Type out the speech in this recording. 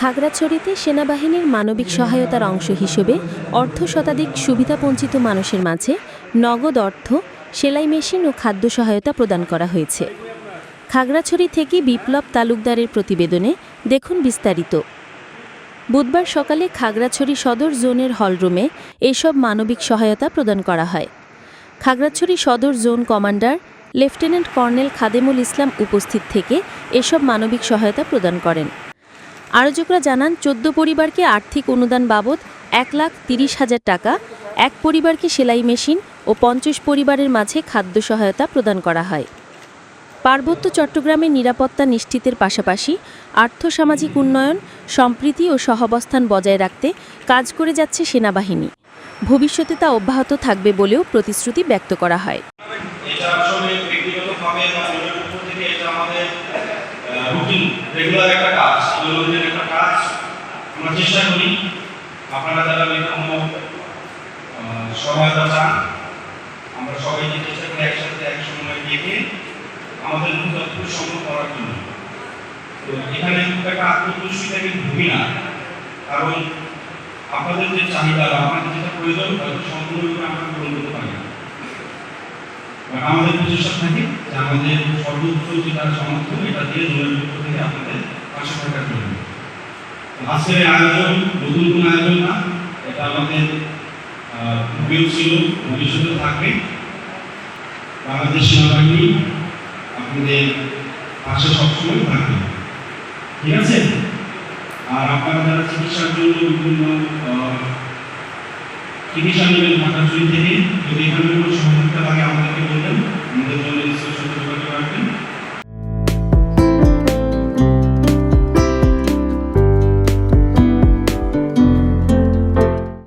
খাগড়াছড়িতে সেনাবাহিনীর মানবিক সহায়তার অংশ হিসেবে অর্ধ শতাধিক সুবিধাবঞ্চিত মানুষের মাঝে নগদ অর্থ, সেলাই মেশিন ও খাদ্য সহায়তা প্রদান করা হয়েছে। খাগড়াছড়ি থেকে বিপ্লব তালুকদারের প্রতিবেদনে দেখুন বিস্তারিত। বুধবার সকালে খাগড়াছড়ি সদর জোনের হলরুমে এসব মানবিক সহায়তা প্রদান করা হয়। খাগড়াছড়ি সদর zone commander lieutenant colonel Khademul Islam উপস্থিত থেকে এসব মানবিক সহায়তা প্রদান করেন। আয়োজকরা জানান, চোদ্দ পরিবারকে আর্থিক অনুদান বাবদ এক লাখ তিরিশ হাজার টাকা, এক পরিবারকে সেলাই মেশিন ও পঞ্চাশ পরিবারের মাঝে খাদ্য সহায়তা প্রদান করা হয়। পার্বত্য চট্টগ্রামের নিরাপত্তা নিশ্চিতের পাশাপাশি আর্থসামাজিক উন্নয়ন, সম্প্রীতি ও সহাবস্থান বজায় রাখতে কাজ করে যাচ্ছে সেনাবাহিনী। ভবিষ্যতে তা অব্যাহত থাকবে বলেও প্রতিশ্রুতি ব্যক্ত করা হয়। রেগুলার একটা কাজ দৈনন্দিন একটা কাজ আমরা চেষ্টা করি। আপনারা যারা বিভিন্ন সহায়তা চান, আমরা সবাই যে চেষ্টা করি একসাথে এক সময় দেখে আমাদের যতটুকু সম্ভব করার জন্য। তো এখানে খুব একটা আত্মতুষ্টিটা কিন্তু ভূমি না। কারণ আপনাদের যে চাহিদা বা আপনাদের যেটা প্রয়োজন হয়তো সম্পূর্ণরূপে আমরা পূরণ করতে পারি না। আমাদের প্রচেষ্টা থাকে, যে আমাদের সর্বোচ্চ যেটা সামর্থ্য, এটা দিয়ে পক্ষ থেকে আপনাদের। পাশে থাকার জন্য আজকের আয়োজন নতুন কোন আয়োজন না এটা আমাদের আহ, ছিল ভবিষ্যতে থাকবে। বাংলাদেশ সেনাবাহিনী আপনাদের পাশে সবসময় থাকবে। ঠিক আছে? আর আপনারা যারা চিকিৎসার জন্য বিভিন্ন চিকিৎসা নেবেন ঢাকা থেকে যদি এখানে কোনো সহযোগিতা